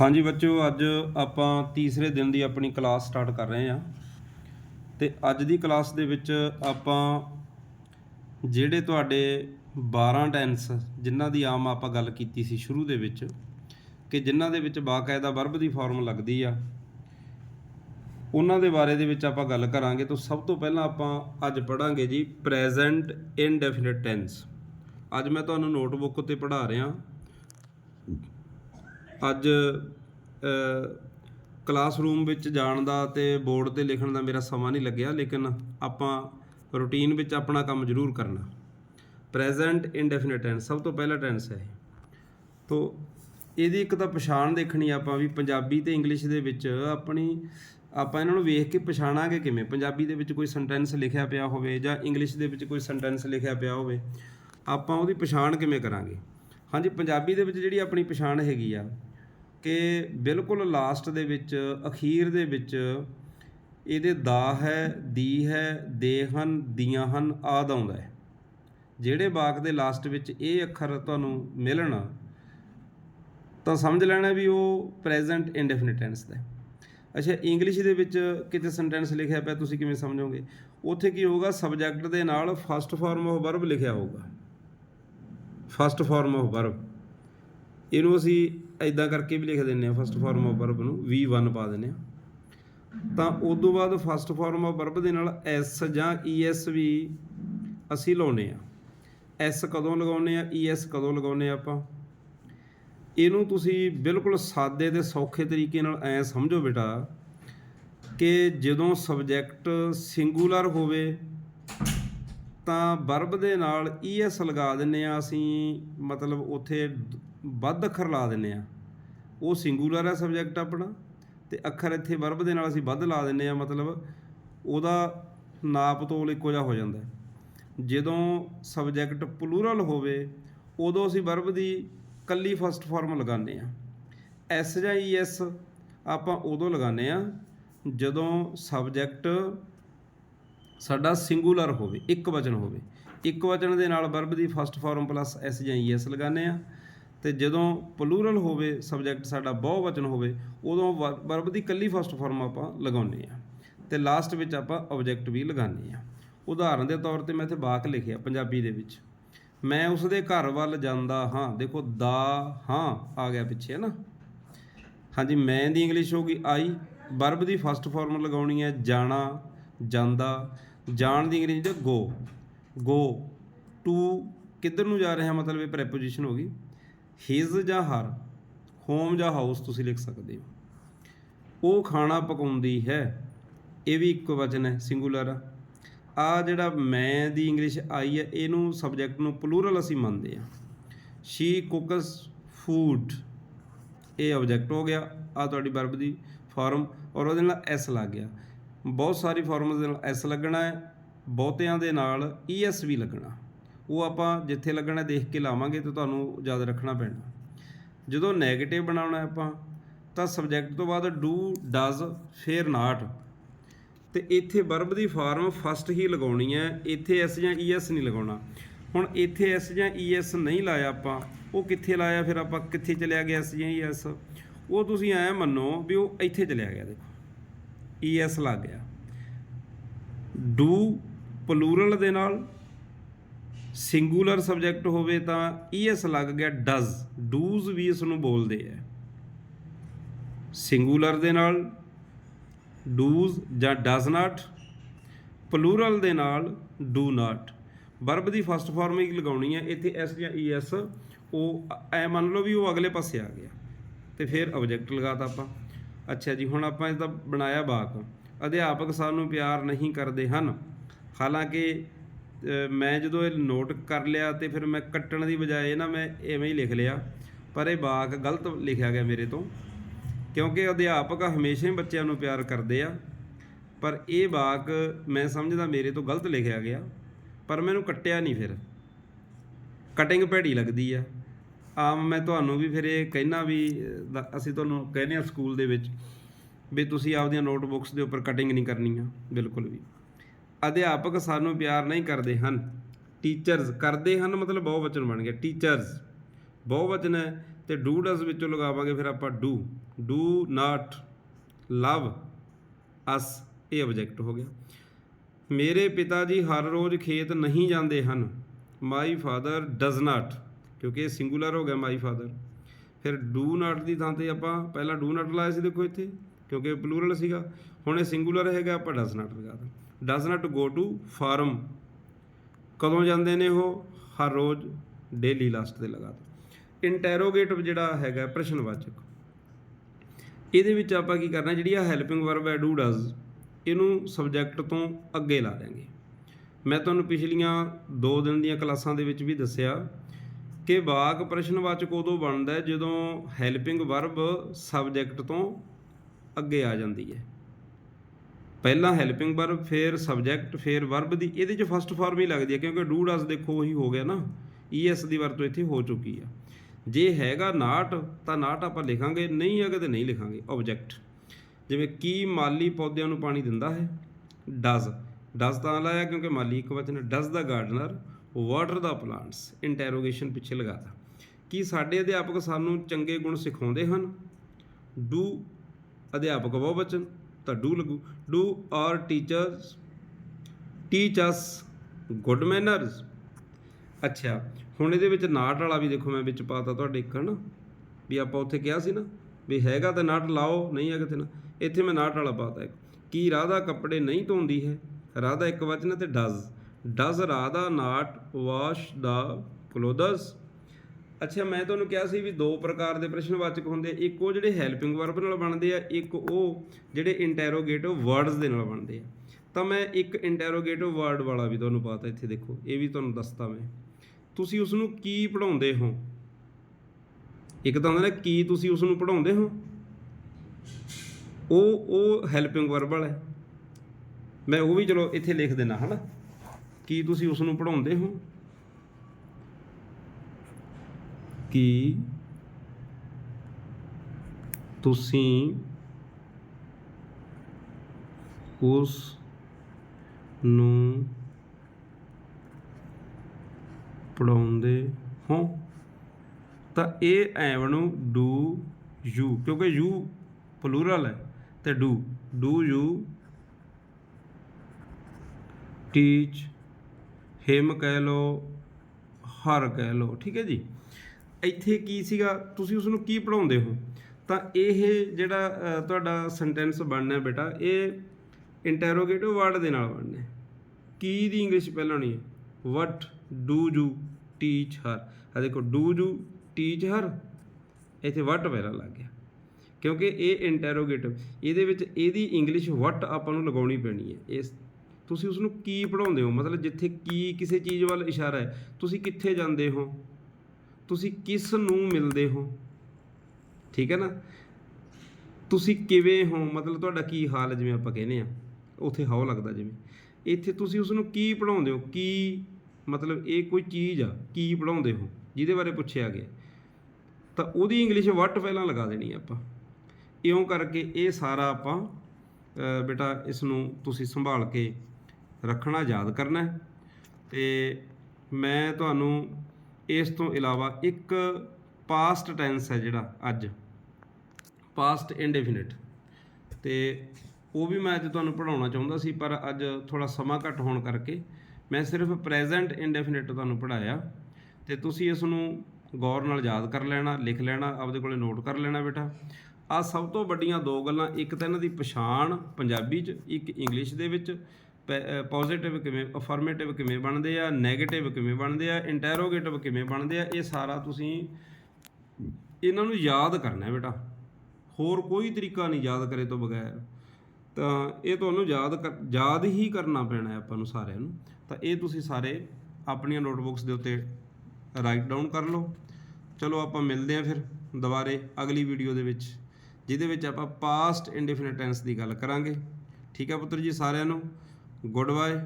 ਹਾਂਜੀ ਬੱਚਿਓ, ਅੱਜ ਆਪਾਂ ਤੀਸਰੇ ਦਿਨ ਦੀ ਆਪਣੀ ਕਲਾਸ ਸਟਾਰਟ ਕਰ ਰਹੇ ਹਾਂ। ਤੇ ਅੱਜ ਦੀ ਕਲਾਸ ਦੇ ਵਿੱਚ ਆਪਾਂ ਜਿਹੜੇ ਤੁਹਾਡੇ 12 ਟੈਂਸ ਜਿਨ੍ਹਾਂ ਦੀ ਆਮ ਆਪਾਂ ਗੱਲ ਕੀਤੀ ਸੀ ਸ਼ੁਰੂ ਦੇ ਵਿੱਚ, ਕਿ ਜਿਨ੍ਹਾਂ ਦੇ ਵਿੱਚ ਬਾਕਾਇਦਾ ਵਰਬ ਦੀ ਫਾਰਮ ਲੱਗਦੀ ਆ, ਉਹਨਾਂ ਦੇ ਬਾਰੇ ਦੇ ਵਿੱਚ ਆਪਾਂ ਗੱਲ ਕਰਾਂਗੇ। ਤਾਂ ਸਭ ਤੋਂ ਪਹਿਲਾਂ ਆਪਾਂ ਅੱਜ ਪੜਾਂਗੇ ਜੀ ਪ੍ਰੈਜ਼ੈਂਟ ਇਨਡੈਫੀਨਿਟ ਟੈਂਸ ਅੱਜ ਮੈਂ ਤੁਹਾਨੂੰ ਨੋਟਬੁੱਕ ਉੱਤੇ ਪੜ੍ਹਾ ਰਿਹਾ। ਅੱਜ ਕਲਾਸਰੂਮ ਵਿੱਚ ਜਾਣ ਦਾ ਤੇ ਬੋਰਡ ਤੇ ਲਿਖਣ ਦਾ ਮੇਰਾ ਸਮਾਂ ਨਹੀਂ ਲੱਗਿਆ, ਲੇਕਿਨ ਆਪਾਂ ਰੂਟੀਨ ਵਿੱਚ ਆਪਣਾ ਕੰਮ ਜ਼ਰੂਰ ਕਰਨਾ। ਪ੍ਰੈਜ਼ੈਂਟ ਇਨਡੈਫੀਨਿਟ ਟੈਂਸ ਸਭ ਤੋਂ ਪਹਿਲਾ ਟੈਂਸ ਹੈ ਇਹ। ਤੋ, ਇਹਦੀ ਇੱਕ ਤਾਂ ਪਛਾਣ ਦੇਖਣੀ ਆਪਾਂ ਵੀ ਪੰਜਾਬੀ ਤੇ ਇੰਗਲਿਸ਼ ਦੇ ਵਿੱਚ ਆਪਣੀ, ਆਪਾਂ ਇਹਨਾਂ ਨੂੰ ਵੇਖ ਕੇ ਪਛਾਣਾਂਗੇ ਕਿਵੇਂ? ਪੰਜਾਬੀ ਦੇ ਵਿੱਚ ਕੋਈ ਸੈਂਟੈਂਸ ਲਿਖਿਆ ਪਿਆ ਹੋਵੇ ਜਾਂ ਇੰਗਲਿਸ਼ ਦੇ ਵਿੱਚ ਕੋਈ ਸੈਂਟੈਂਸ ਲਿਖਿਆ ਪਿਆ ਹੋਵੇ, ਆਪਾਂ ਉਹਦੀ ਪਛਾਣ ਕਿਵੇਂ ਕਰਾਂਗੇ? ਹਾਂਜੀ, ਪੰਜਾਬੀ ਦੇ ਵਿੱਚ ਜਿਹੜੀ ਆਪਣੀ ਪਛਾਣ ਹੈਗੀ ਆ ਕਿ ਬਿਲਕੁਲ ਲਾਸਟ ਦੇ ਵਿੱਚ, ਅਖੀਰ ਦੇ ਵਿੱਚ ਇਹਦੇ ਦਾ ਹੈ, ਦੀ ਹੈ, ਦੇ ਹਨ, ਦੀਆਂ ਹਨ ਆਦ ਆਉਂਦਾ ਹੈ। ਜਿਹੜੇ ਵਾਕ ਦੇ ਲਾਸਟ ਵਿੱਚ ਇਹ ਅੱਖਰ ਤੁਹਾਨੂੰ ਮਿਲਣ, ਤਾਂ ਸਮਝ ਲੈਣਾ ਵੀ ਉਹ ਪ੍ਰੈਜ਼ੈਂਟ ਇਨਡੈਫੀਨਿਟ ਟੈਂਸ ਦਾ ਅੱਛਾ ਇੰਗਲਿਸ਼ ਦੇ ਵਿੱਚ ਕਿਤੇ ਸੈਂਟੈਂਸ ਲਿਖਿਆ ਪਿਆ, ਤੁਸੀਂ ਕਿਵੇਂ ਸਮਝੋਗੇ? ਉੱਥੇ ਕੀ ਹੋਊਗਾ? ਸਬਜੈਕਟ ਦੇ ਨਾਲ ਫਸਟ ਫਾਰਮ ਆਫ ਵਰਬ ਲਿਖਿਆ ਹੋਊਗਾ। ਫਸਟ ਫਾਰਮ ਆਫ ਵਰਬ ਇਹਨੂੰ ਅਸੀਂ ਐਦਾਂ ਕਰਕੇ ਵੀ ਲਿਖ ਦਿੰਨੇ ਆ ਫਸਟ ਫਾਰਮ ਆਫ ਵਰਬ ਨੂੰ V1 ਪਾ ਦਿੰਨੇ ਆ ਤਾਂ ਉਸ ਤੋਂ ਬਾਅਦ ਫਸਟ ਫਾਰਮ ਆਫ ਵਰਬ ਦੇ ਨਾਲ S ਜਾਂ ES ਵੀ ਅਸੀਂ ਲਾਉਨੇ ਆ S ਕਦੋਂ ਲਗਾਉਨੇ ਆ ES ਕਦੋਂ ਲਗਾਉਨੇ ਆ ਆਪਾਂ? ਇਹਨੂੰ ਤੁਸੀਂ ਬਿਲਕੁਲ ਸਾਦੇ ਤੇ ਸੌਖੇ ਤਰੀਕੇ ਨਾਲ ਐ ਸਮਝੋ ਬੇਟਾ ਕਿ ਜਦੋਂ ਸਬਜੈਕਟ ਸਿੰਗੂਲਰ ਹੋਵੇ, ਤਾਂ ਵਰਬ ਦੇ ਨਾਲ ਈਐਸ ਲਗਾ ਦਿੰਨੇ ਆ ਅਸੀਂ, ਮਤਲਬ ਉੱਥੇ ਵੱਧ ਅੱਖਰ ਲਾ ਦਿੰਨੇ ਆ ਉਹ ਸਿੰਗੂਲਰ ਹੈ ਸਬਜੈਕਟ ਆਪਣਾ ਤੇ ਅੱਖਰ ਇੱਥੇ ਵਰਬ ਦੇ ਨਾਲ ਅਸੀਂ ਵੱਧ ਲਾ ਦਿੰਨੇ ਆ ਮਤਲਬ ਉਹਦਾ ਨਾਪ ਤੋਲ ਇੱਕੋ ਜਿਹਾ ਹੋ ਜਾਂਦਾ ਜਦੋਂ ਸਬਜੈਕਟ ਪਲੂਰਲ ਹੋਵੇ, ਉਦੋਂ ਅਸੀਂ ਵਰਬ ਦੀ ਕੱਲੀ ਫਸਟ ਫਾਰਮ ਲਗਾਉਂਦੇ ਆ ਐਸ ਜਾਂ ਈਐਸ ਆਪਾਂ ਉਦੋਂ ਲਗਾਉਂਦੇ ਆ ਜਦੋਂ ਸਬਜੈਕਟ ਸਾਡਾ ਸਿੰਗੂਲਰ ਹੋਵੇ, ਇੱਕ ਵਚਨ ਹੋਵੇ। ਇੱਕ ਵਚਨ ਦੇ ਨਾਲ ਵਰਬ ਦੀ ਫਸਟ ਫਾਰਮ ਪਲੱਸ ਐਸ ਜਾਂ ਈਐਸ ਲਗਾਉਂਦੇ ਆ ਤੇ ਜਦੋਂ ਪਲੂਰਲ ਹੋਵੇ ਸਬਜੈਕਟ ਸਾਡਾ ਬਹੁਵਚਨ ਹੋਵੇ, ਉਦੋਂ ਵਰਬ ਦੀ ਕੱਲੀ ਫਸਟ ਫਾਰਮ ਆਪਾਂ ਲਗਾਉਂਦੇ ਆ ਤੇ ਲਾਸਟ ਵਿੱਚ ਆਪਾਂ ਆਬਜੈਕਟ ਵੀ ਲਗਾਉਂਦੇ ਆ ਉਦਾਹਰਨ ਦੇ ਤੌਰ ਤੇ ਮੈਂ ਇੱਥੇ ਬਾਕ ਲਿਖਿਆ ਪੰਜਾਬੀ ਦੇ ਵਿੱਚ। ਮੈਂ ਉਸ ਦੇ ਘਰ ਵੱਲ ਜਾਂਦਾ ਹਾਂ। ਦੇਖੋ, ਦਾ, ਹਾਂ, ਆ ਗਿਆ ਪਿੱਛੇ, ਹੈ ਨਾ? ਹਾਂਜੀ, ਮੈਂ ਦੀ ਇੰਗਲਿਸ਼ ਹੋ ਗਈ, ਆਈ। ਵਰਬ ਦੀ ਫਸਟ ਫਾਰਮ ਲਗਾਉਣੀ ਹੈ, ਜਾਣਾ, ਜਾਂਦਾ। ਜਾਣ ਦੀ ਇੰਗਲਿਸ਼ ਦੇ ਗੋ ਗੋ ਟੂ ਕਿੱਧਰ ਨੂੰ ਜਾ ਰਿਹਾ ਮਤਲਬ ਇਹ ਪ੍ਰੈਪੋਜੀਸ਼ਨ ਹੋ ਗਈ? ਹਿਜ਼ ਜਾਂ ਹਰ, ਹੋਮ ਜਾਂ ਹਾਊਸ ਤੁਸੀਂ ਲਿਖ ਸਕਦੇ ਹੋ। ਉਹ ਖਾਣਾ ਪਕਾਉਂਦੀ ਹੈ, ਇਹ ਵੀ ਇੱਕ ਵਚਨ ਹੈ ਸਿੰਗੂਲਰ ਆ ਆ ਜਿਹੜਾ ਮੈਂ ਦੀ ਇੰਗਲਿਸ਼ ਆਈ ਹੈ, ਇਹਨੂੰ ਸਬਜੈਕਟ ਨੂੰ ਪਲੂਰਲ ਅਸੀਂ ਮੰਨਦੇ ਆ ਸ਼ੀ ਕੁਕਸ ਫੂਡ ਇਹ ਆਬਜੈਕਟ ਹੋ ਗਿਆ, ਆ ਤੁਹਾਡੀ ਵਰਬ ਦੀ ਫਾਰਮ ਔਰ ਉਹਦੇ ਨਾਲ ਐਸ ਲੱਗ ਗਿਆ। ਬਹੁਤ ਸਾਰੀ ਫਾਰਮਸ ਦੇ ਨਾਲ ਐਸ ਲੱਗਣਾ ਹੈ, ਬਹੁਤਿਆਂ ਦੇ ਨਾਲ ਈਐਸ ਵੀ ਲੱਗਣਾ। ਉਹ ਆਪਾਂ ਜਿੱਥੇ ਲੱਗਣਾ ਦੇਖ ਕੇ ਲਾਵਾਂਗੇ ਤੇ ਤੁਹਾਨੂੰ ਯਾਦ ਰੱਖਣਾ ਪੈਣਾ। ਜਦੋਂ 네ਗੇਟਿਵ ਬਣਾਉਣਾ ਆਪਾਂ, ਤਾਂ ਸਬਜੈਕਟ ਤੋਂ ਬਾਅਦ ਡੂ ਡਜ਼ ਫੇਰ ਨਾਟ ਤੇ ਇੱਥੇ ਵਰਬ ਦੀ ਫਾਰਮ ਫਸਟ ਹੀ ਲਗਾਉਣੀ ਹੈ, ਇੱਥੇ ਐਸ ਜਾਂ ਈਐਸ ਨਹੀਂ ਲਗਾਉਣਾ। ਹੁਣ ਇੱਥੇ ਐਸ ਜਾਂ ਈਐਸ ਨਹੀਂ ਲਾਇਆ ਆਪਾਂ, ਉਹ ਕਿੱਥੇ ਲਾਇਆ ਫਿਰ ਆਪਾਂ? ਕਿੱਥੇ ਚਲਿਆ ਗਿਆ ਐਸ ਜਾਂ ਈਐਸ ਉਹ ਤੁਸੀਂ ਐ ਮੰਨੋ ਵੀ ਉਹ ਇੱਥੇ ਚਲਿਆ ਗਿਆ, ਦੇਖੋ। ਈਐਸ ਲੱਗ ਗਿਆ। ਡੂ ਪਲੂਰਲ ਦੇ ਨਾਲ ਸਿੰਗੂਲਰ ਸਬਜੈਕਟ ਹੋਵੇ ਤਾਂ ਈਐਸ ਲੱਗ ਗਿਆ ਡਜ਼ ਡੂਜ਼ ਵੀ ਇਸ ਨੂੰ ਬੋਲਦੇ ਆ। ਸਿੰਗੂਲਰ ਦੇ ਨਾਲ ਡੂਜ਼ ਜਾਂ ਡਜ਼ ਨਾਟ ਪਲੂਰਲ ਦੇ ਨਾਲ ਡੂ ਨਾਟ ਵਰਬ ਦੀ ਫਸਟ ਫਾਰਮ ਹੀ ਲਗਾਉਣੀ ਹੈ ਇੱਥੇ ਐਸ ਜਾਂ ਈਐਸ ਉਹ ਐ ਮੰਨ ਲਓ ਵੀ ਉਹ ਅਗਲੇ ਪਾਸੇ ਆ ਗਿਆ। ਤੇ ਫਿਰ ਆਬਜੈਕਟ ਲਗਾਤਾ ਆਪਾਂ। ਅੱਛਾ ਜੀ, ਹੁਣ ਆਪਾਂ ਇਹਦਾ ਬਣਾਇਆ ਵਾਕ। ਅਧਿਆਪਕ ਸਾਨੂੰ ਪਿਆਰ ਨਹੀਂ ਕਰਦੇ ਹਨ। ਹਾਲਾਂਕਿ ਮੈਂ ਜਦੋਂ ਇਹ ਨੋਟ ਕਰ ਲਿਆ ਤੇ ਫਿਰ ਮੈਂ ਕੱਟਣ ਦੀ ਬਜਾਏ ਨਾ ਮੈਂ ਐਵੇਂ ਹੀ ਲਿਖ ਲਿਆ, ਪਰ ਇਹ ਵਾਕ ਗਲਤ ਲਿਖਿਆ ਗਿਆ ਮੇਰੇ ਤੋਂ, ਕਿਉਂਕਿ ਅਧਿਆਪਕ ਹਮੇਸ਼ਾ ਹੀ ਬੱਚਿਆਂ ਨੂੰ ਪਿਆਰ ਕਰਦੇ ਆ, ਪਰ ਇਹ ਵਾਕ ਮੈਂ ਸਮਝਦਾ ਮੇਰੇ ਤੋਂ ਗਲਤ ਲਿਖਿਆ ਗਿਆ, ਪਰ ਮੈਨੂੰ ਕੱਟਿਆ ਨਹੀਂ ਫਿਰ। ਕਟਿੰਗ ਭੈੜੀ ਲੱਗਦੀ ਆ। ਆਮ ਮੈਂ ਤੁਹਾਨੂੰ ਵੀ ਫਿਰ ਇਹ ਕਹਿਣਾ ਵੀ ਅਸੀਂ ਤੁਹਾਨੂੰ ਕਹਿੰਦੇ ਆ ਸਕੂਲ ਦੇ ਵਿੱਚ ਵੀ ਤੁਸੀਂ ਆਪਦੀਆਂ ਨੋਟਬੁੱਕਸ ਦੇ ਉੱਪਰ ਕਟਿੰਗ ਨਹੀਂ ਕਰਨੀ ਆ ਬਿਲਕੁਲ ਵੀ। ਅਧਿਆਪਕ ਸਾਨੂੰ ਪਿਆਰ ਨਹੀਂ ਕਰਦੇ ਹਨ। ਟੀਚਰਸ ਕਰਦੇ ਹਨ ਮਤਲਬ ਬਹੁਵਚਨ ਬਣ ਗਿਆ। ਟੀਚਰਸ ਬਹੁਵਚਨ ਹੈ ਤੇ ਡੂ ਡਸ ਵਿੱਚੋਂ ਲਗਾਵਾਂਗੇ ਫਿਰ ਆਪਾਂ do do not love us ਇਹ ਆਬਜੈਕਟ ਹੋ ਗਿਆ। ਮੇਰੇ ਪਿਤਾ ਜੀ ਹਰ ਰੋਜ਼ ਖੇਤ ਨਹੀਂ ਜਾਂਦੇ ਹਨ। ਮਾਈ ਫਾਦਰ ਡਸ ਨਾਟ ਕਿਉਂਕਿ ਇਹ ਸਿੰਗੂਲਰ ਹੋ ਗਿਆ ਮਾਈ ਫਾਦਰ ਫਿਰ ਡੂ ਨਾਟ ਦੀ ਥਾਂ ਤੇ ਆਪਾਂ ਪਹਿਲਾਂ ਡੂ ਨਾਟ ਲਾਇਆ ਸੀ ਦੇਖੋ ਇੱਥੇ। ਕਿਉਂਕਿ ਪਲੂਰਲ ਸੀਗਾ। ਹੁਣ ਇਹ ਸਿੰਗੂਲਰ ਹੈਗਾ, ਆਪਾਂ ਡਸ ਨਾਟ ਲਗਾ ਦਾਂ does not go to form ਕਦੋਂ ਜਾਂਦੇ ਨੇ ਉਹ? ਹਰ ਰੋਜ਼ ਡੇਲੀ ਲਾਸਟ ਤੇ ਲਗਾ ਦੋ ਇੰਟਰੋਗੇਟਿਵ ਜਿਹੜਾ ਹੈਗਾ ਪ੍ਰਸ਼ਨਵਾਚਕ। ਇਹਦੇ ਵਿੱਚ ਆਪਾਂ ਕੀ ਕਰਨਾ, ਜਿਹੜੀ ਆ ਹੈਲਪਿੰਗ ਵਰਬ ਹੈ ਡੂ ਡਸ ਇਹਨੂੰ ਸਬਜੈਕਟ ਤੋਂ ਅੱਗੇ ਲਾ ਦਿਆਂਗੇ। ਮੈਂ ਤੁਹਾਨੂੰ ਪਿਛਲੀਆਂ 2 ਦਿਨ ਦੀਆਂ ਕਲਾਸਾਂ ਦੇ ਵਿੱਚ ਵੀ ਦੱਸਿਆ ਕਿ ਵਾਕ ਪ੍ਰਸ਼ਨਵਾਚਕ ਉਦੋਂ ਬਣਦਾ ਜਦੋਂ ਹੈਲਪਿੰਗ ਵਰਬ ਸਬਜੈਕਟ ਤੋਂ ਅੱਗੇ ਆ ਜਾਂਦੀ ਹੈ। ਪਹਿਲਾਂ ਹੈਲਪਿੰਗ ਵਰਬ ਫਿਰ ਸਬਜੈਕਟ ਫਿਰ ਵਰਬ ਦੀ, ਇਹਦੇ 'ਚ ਫਸਟ ਫਾਰਮ ਹੀ ਲੱਗਦੀ ਹੈ ਕਿਉਂਕਿ ਡੂ ਡਸ ਦੇਖੋ ਉਹੀ ਹੋ ਗਿਆ ਨਾ। ਈਐਸ ਦੀ ਵਰਤੋਂ ਇੱਥੇ ਹੋ ਚੁੱਕੀ ਆ। ਜੇ ਹੈਗਾ ਨਾਟ ਤਾਂ ਨਾਟ ਆਪਾਂ ਲਿਖਾਂਗੇ, ਨਹੀਂ ਹੈਗਾ ਤੇ ਨਹੀਂ ਲਿਖਾਂਗੇ। ਆਬਜੈਕਟ ਜਿਵੇਂ ਕੀ ਮਾਲੀ ਪੌਦਿਆਂ ਨੂੰ ਪਾਣੀ ਦਿੰਦਾ ਹੈ ਡਸ ਡਸ ਤਾਂ ਲਾਇਆ ਕਿਉਂਕਿ ਮਾਲੀ ਇੱਕ ਵਚਨ does the gardener water the plants interrogation ਪਿੱਛੇ ਲਗਾਤਾ ਕੀ ਸਾਡੇ ਅਧਿਆਪਕ ਸਾਨੂੰ ਚੰਗੇ ਗੁਣ ਸਿਖਾਉਂਦੇ ਹਨ? ਡੂ ਅਧਿਆਪਕ ਬਹੁਵਚਨ ਤਾਂ ਡੂ ਲੱਗੂ। Do are teachers teach us good manners. ਅੱਛਾ, ਹੁਣ ਇਹਦੇ ਵਿੱਚ ਨਾਟ ਵਾਲਾ ਵੀ ਦੇਖੋ ਮੈਂ ਵਿੱਚ ਪਾਤਾ ਤੁਹਾਡੇ ਇੱਕ, ਹਨਾ? ਵੀ ਆਪਾਂ ਉੱਥੇ ਕਿਹਾ ਸੀ ਨਾ, ਵੀ ਹੈਗਾ ਤਾਂ ਨਾਟ ਲਾਓ, ਨਹੀਂ ਹੈ ਕਿਤੇ ਨਾ। ਇੱਥੇ ਮੈਂ ਨਾਟ ਵਾਲਾ ਪਾਤਾ ਇੱਕ। ਕੀ ਰਾਧਾ ਕੱਪੜੇ ਨਹੀਂ ਧੋਂਦੀ ਹੈ? ਰਾਧਾ ਇੱਕ ਵਚਨ ਹੈ ਤੇ does does Radha not wash the clothes ਅੱਛਾ, ਮੈਂ ਤੁਹਾਨੂੰ ਕਿਹਾ ਸੀ ਵੀ ਦੋ ਪ੍ਰਕਾਰ ਦੇ ਪ੍ਰਸ਼ਨਵਾਚਕ ਹੁੰਦੇ ਇੱਕ ਉਹ ਜਿਹੜੇ ਹੈਲਪਿੰਗ ਵਰਬ ਨਾਲ ਬਣਦੇ ਆ, ਇੱਕ ਉਹ ਜਿਹੜੇ ਇੰਟਰੋਗੇਟਿਵ ਵਰਡਸ ਦੇ ਨਾਲ ਬਣਦੇ ਆ। ਤਾਂ ਮੈਂ ਇੱਕ ਇੰਟਰੋਗੇਟਿਵ ਵਰਡ ਵਾਲਾ ਵੀ ਤੁਹਾਨੂੰ ਪਾਤਾ ਇੱਥੇ ਦੇਖੋ, ਇਹ ਵੀ ਤੁਹਾਨੂੰ ਦੱਸਤਾ ਮੈਂ। ਤੁਸੀਂ ਉਸ ਨੂੰ ਕੀ ਪੜਾਉਂਦੇ ਹੋ? ਇੱਕ ਤਾਂ ਹੁੰਦਾ ਨਾ, ਕੀ ਤੁਸੀਂ ਉਸ ਨੂੰ ਪੜਾਉਂਦੇ ਹੋ? ਉਹ ਉਹ ਹੈਲਪਿੰਗ ਵਰਬ ਵਾਲਾ ਮੈਂ ਉਹ ਵੀ ਚਲੋ ਇੱਥੇ ਲਿਖ ਦੇਣਾ, ਹਨਾ? ਕੀ ਤੁਸੀਂ ਉਸ ਨੂੰ ਪੜਾਉਂਦੇ ਹੋ? ਕਿ ਤੁਸੀਂ ਉਸ ਨੂੰ ਪੜਾਉਂਦੇ ਹੋ? ਤਾਂ ਇਹ ਐ ਬਣੂ, ਡੂ ਯੂ, ਕਿਉਂਕਿ ਯੂ ਪਲੂਰਲ ਹੈ, ਤੇ do do you teach him ਕਹਿ ਲੋ ਹਰ ਕਹਿ ਲੋ ਠੀਕ ਹੈ ਜੀ? ਇੱਥੇ ਕੀ ਸੀਗਾ? ਤੁਸੀਂ ਉਸ ਨੂੰ ਕੀ ਪੜਾਉਂਦੇ ਹੋ? ਤਾਂ ਇਹ ਜਿਹੜਾ ਤੁਹਾਡਾ ਸੈਂਟੈਂਸ ਬਣਨਾ ਬੇਟਾ, ਇਹ ਇੰਟਰੋਗੇਟਿਵ ਵਰਡ ਦੇ ਨਾਲ ਬਣਨਾ ਕੀ ਦੀ ਇੰਗਲਿਸ਼ ਪਹਿਲਾਂ ਹੋਣੀ ਹੈ? What do you teach her ਆ ਦੇਖੋ ਡੂ ਯੂ ਟੀਚ ਹਰ ਇੱਥੇ ਵਟ ਪਹਿਲਾਂ ਲੱਗ ਗਿਆ। ਕਿਉਂਕਿ ਇਹ ਇੰਟਰੋਗੇਟਿਵ ਇਹਦੇ ਵਿੱਚ ਇਹਦੀ ਇੰਗਲਿਸ਼ ਵਟ ਆਪਾਂ ਨੂੰ ਲਗਾਉਣੀ ਪੈਣੀ ਹੈ। ਇਸ, ਤੁਸੀਂ ਉਸ ਨੂੰ ਕੀ ਪੜਾਉਂਦੇ ਹੋ? ਮਤਲਬ ਜਿੱਥੇ ਕੀ ਕਿਸੇ ਚੀਜ਼ ਵੱਲ ਇਸ਼ਾਰਾ ਹੈ। ਤੁਸੀਂ ਕਿੱਥੇ ਜਾਂਦੇ ਹੋ? ਤੁਸੀਂ ਕਿਸ ਨੂੰ ਮਿਲਦੇ ਹੋ? ਠੀਕ ਹੈ ਨਾ? ਤੁਸੀਂ ਕਿਵੇਂ ਹੋ? ਮਤਲਬ ਤੁਹਾਡਾ ਕੀ ਹਾਲ ਜਿਵੇਂ ਆਪਾਂ ਕਹਿੰਦੇ ਆ ਉੱਥੇ ਹਾਉ ਲੱਗਦਾ ਜਿਵੇਂ। ਇੱਥੇ ਤੁਸੀਂ ਉਸ ਨੂੰ ਕੀ ਪੜਾਉਂਦੇ ਹੋ? ਕੀ ਮਤਲਬ ਇਹ ਕੋਈ ਚੀਜ਼ ਆ, ਕੀ ਪੜਾਉਂਦੇ ਹੋ? ਜਿਹਦੇ ਬਾਰੇ ਪੁੱਛਿਆ ਗਿਆ। ਤਾਂ ਉਹਦੀ ਇੰਗਲਿਸ਼ ਵਟ ਪਹਿਲਾਂ ਲਗਾ ਦੇਣੀ ਆਪਾਂ। ਇਉਂ ਕਰਕੇ ਇਹ ਸਾਰਾ ਆਪਾਂ ਬੇਟਾ ਇਸ ਨੂੰ ਤੁਸੀਂ ਸੰਭਾਲ ਕੇ ਰੱਖਣਾ, ਯਾਦ ਕਰਨਾ ਹੈ। ਤੇ ਮੈਂ ਤੁਹਾਨੂੰ ਇਸ ਤੋਂ ਇਲਾਵਾ ਇੱਕ ਪਾਸਟ ਟੈਂਸ ਹੈ ਜਿਹੜਾ ਅੱਜ। ਪਾਸਟ ਇੰਡੈਫਿਨਿਟ ਤੇ ਉਹ ਵੀ ਮੈਂ ਅੱਜ ਤੁਹਾਨੂੰ ਪੜਾਉਣਾ ਚਾਹੁੰਦਾ ਸੀ, ਪਰ ਅੱਜ ਥੋੜਾ ਸਮਾਂ ਘੱਟ ਹੋਣ ਕਰਕੇ ਮੈਂ ਸਿਰਫ ਪ੍ਰੈਜ਼ੈਂਟ ਇੰਡੈਫਿਨਿਟ ਤੁਹਾਨੂੰ ਪੜਾਇਆ ਤੇ ਤੁਸੀਂ ਇਸ ਨੂੰ ਗੌਰ ਨਾਲ ਯਾਦ ਕਰ ਲੈਣਾ, ਲਿਖ ਲੈਣਾ, ਆਪਦੇ ਕੋਲੇ ਨੋਟ ਕਰ ਲੈਣਾ ਬੇਟਾ। ਆ ਸਭ ਤੋਂ ਵੱਡੀਆਂ ਦੋ ਗੱਲਾਂ, ਇੱਕ ਤਾਂ ਇਹਨਾਂ ਦੀ ਪਛਾਣ ਪੰਜਾਬੀ 'ਚ, ਇੱਕ ਇੰਗਲਿਸ਼ ਦੇ ਵਿੱਚ। ਪੋਜ਼ਿਟਿਵ ਕਿਵੇਂ ਅਫਰਮੇਟਿਵ ਕਿਵੇਂ ਬਣਦੇ ਆ 네ਗੇਟਿਵ ਕਿਵੇਂ ਬਣਦੇ ਆ ਇੰਟਰੋਗੇਟਿਵ ਕਿਵੇਂ ਬਣਦੇ ਆ, ਇਹ ਸਾਰਾ ਤੁਸੀਂ ਇਹਨਾਂ ਨੂੰ ਯਾਦ ਕਰਨਾ ਬੇਟਾ। ਹੋਰ ਕੋਈ ਤਰੀਕਾ ਨਹੀਂ ਯਾਦ ਕਰੇ ਤੋਂ ਬਗੈਰ। ਤਾਂ ਇਹ ਤੁਹਾਨੂੰ ਯਾਦ ਕਰ- ਯਾਦ ਹੀ ਕਰਨਾ ਪੈਣਾ ਹੈ ਆਪਾਂ ਨੂੰ ਸਾਰਿਆਂ ਨੂੰ। ਤਾਂ ਇਹ ਤੁਸੀਂ ਸਾਰੇ ਆਪਣੀਆਂ ਨੋਟਬੁੱਕਸ ਦੇ ਉੱਤੇ ਰਾਈਟ ਡਾਊਨ ਕਰ ਲਓ। ਚਲੋ ਆਪਾਂ ਮਿਲਦੇ ਹਾਂ ਫਿਰ ਦੁਬਾਰੇ ਅਗਲੀ ਵੀਡੀਓ ਦੇ ਵਿੱਚ, ਜਿਹਦੇ ਵਿੱਚ ਆਪਾਂ ਪਾਸਟ ਇੰਡੈਫਿਨਿਟ ਟੈਂਸ ਦੀ ਗੱਲ ਕਰਾਂਗੇ। ਠੀਕ ਹੈ ਪੁੱਤਰ ਜੀ ਸਾਰਿਆਂ ਨੂੰ। Good bye